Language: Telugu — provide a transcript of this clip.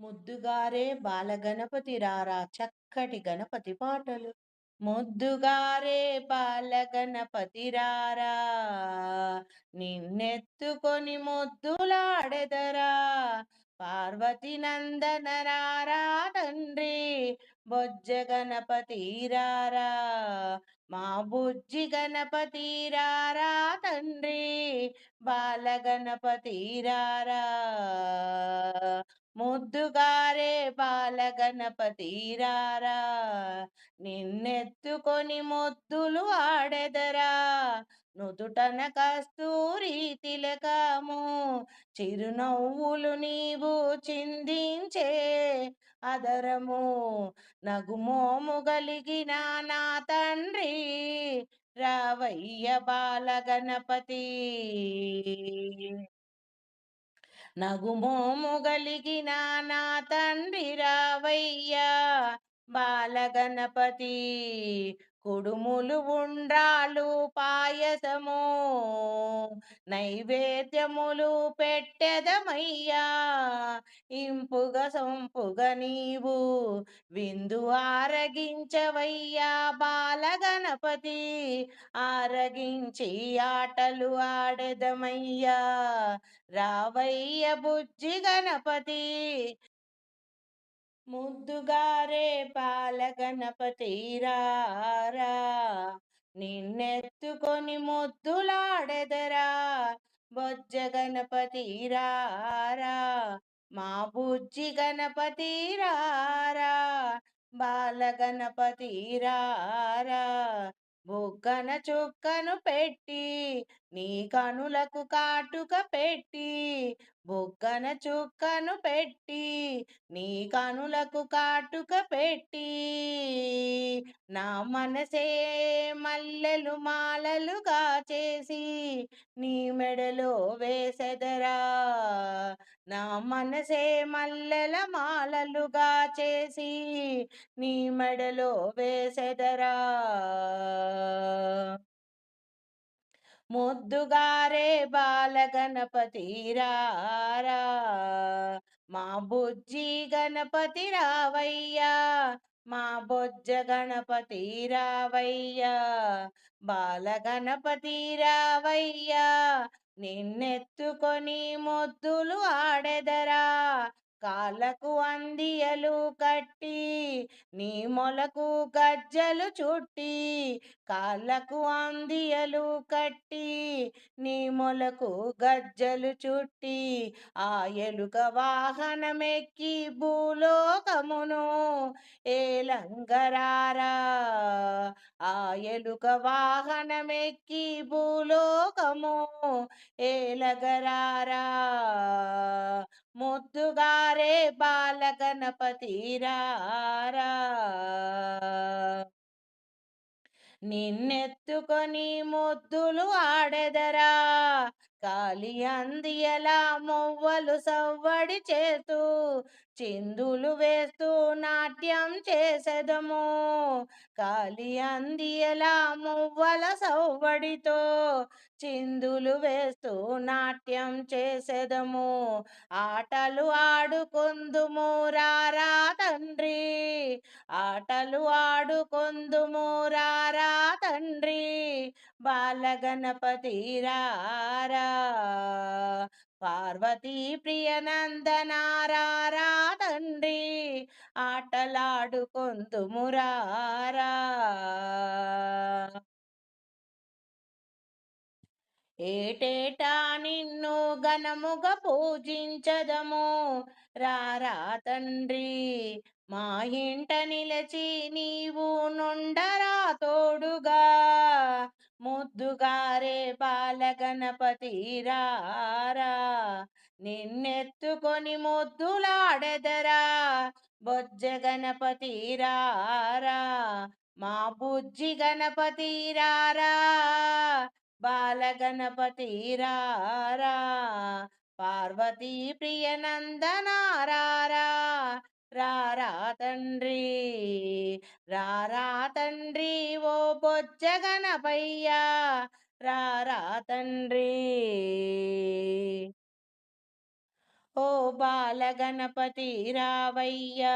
ముద్దుగారే బాలగణపతి రారా చక్కటి గణపతి పాటలు. ముద్దుగారే బాలగణపతి రారా నిన్నెత్తుకొని ముద్దులాడెదరా. పార్వతి నందన రారా తండ్రి బొజ్జ గణపతి రారా. మా బుజ్జి గణపతి రారా తండ్రి బాలగణపతి రారా. ముద్దుగారే బాలగణపతి రారా. నిన్నెత్తుకొని ముద్దులు ఆడెదరా. నుదుటన కస్తూరి తిలకము. చిరునవ్వులు నీవు చిందించే అదరము. నగుమోము గలిగిన నా తండ్రి రావయ్య బాలగణపతి. నగుమోము గలిగిన నా తండ్రి రావయ్యా. బాలగణపతి కుడుములు ఉండ్రాలు పాయసము నైవేద్యములు పెట్టెదమయ్యా. ఇంపుగ సొంపుగ నీవు విందు ఆరగించవయ్యా బాలగణపతి. ఆరగించి ఆటలు ఆడెదమయ్యా రావయ్య బుజ్జి గణపతి. ముద్దుగారే పాలగణపతి రారా. నిన్నెత్తుకొని ముద్దులాడెదరా. బొజ్జ గణపతిరారా మా బుజ్జి గణపతిరారా బాల గణపతిరారా బుగ్గన చుక్కను పెట్టి నీ కనులకు కాటుక పెట్టి బుగ్గన చుక్కను పెట్టి నీ కనులకు కాటుక పెట్టి నా మనసే మల్లెలు మాలలుగా చేసి నీ మెడలో వేసెదరా. నా మనసే మల్లెల మాలలుగా చేసి నీ మెడలో వేసెదరా. ముద్దుగారే బాలగణపతి రారా మా బుజ్జి గణపతి రావయ్యా మా బొజ్జ గణపతి రావయ్యా బాలగణపతి రావయ్యా నిన్నెత్తుకొని మొద్దులు ఆడెదరా. కాళ్ళకు అందియలు కట్టి నీ మొలకు గజ్జలు చుట్టి కాళ్ళకు అందియలు కట్టి నీ మొలకు గజ్జలు చుట్టి ఆ ఎలుక వాహనమెక్కి భూలోకమును ఏలంగరారా. ఆ ఎలుక వాహనమెక్కి భూలోకము ఏలగరారా? ముద్దుగారే బాలగణపతి రారా నిన్నెత్తుకొని ముద్దులు ఆడెదరా? కాలి అందియలా మొవ్వలు సవ్వడి చేతు? చిందులు వేస్తూ నాట్యం చేసెదము. కాలి అందియలా మువ్వల సవ్వడితో. చిందులు వేస్తూ నాట్యం చేసెదము. ఆటలు ఆడుకొందుము రారా తండ్రి. ఆటలు ఆడుకొందుము రారా తండ్రి. బాలగణపతి రారా. పార్వతీ ప్రియనందనారా తండ్రి ఆటలాడుకొందుమురారా ఏటేటా నిన్ను ఘనముగ పూజించదము? రారా తండ్రి మా ఇంట నిలచి నీవు నుండరా తోడుగా? ముద్దుగారే బాలగణపతి రా. నిన్నెత్తుకొని ముద్దులాడెదరా? బొజ్జ గణపతి రారా మా బుజ్జి గణపతి రారా బాల గణపతి రారా పార్వతీ ప్రియ నందనారారా? రారా తండ్రి రారా తండ్రి ఓ బొజ్జ గణపయ్యా! రారా తండ్రి ఓ బాలగణపతి రావయ్యా.